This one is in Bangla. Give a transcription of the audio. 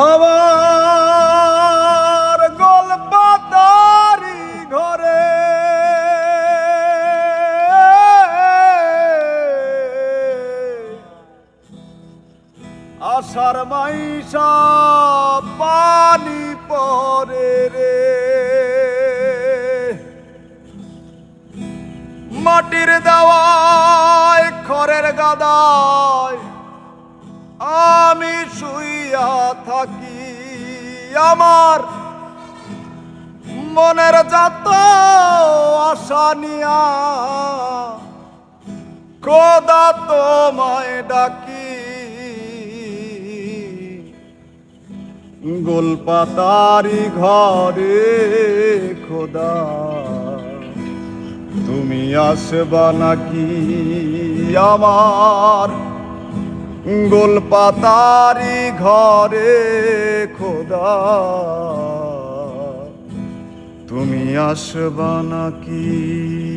আমার গল্পতারি ঘরে। আষাঢ় মাইশা পানি পরে রে। মাটির দেওয়ায় খড়ের গাদায় আমি শুইয়া থাকি, আমার মনের যত আশা নিয়া, খোদা তোমায় ডাকি। গোলপাতারি ঘরে খোদা, তুমি আসবা নাকি আমার গোলপাতারি ঘরে খোদা। তুমি আসবা নাকি?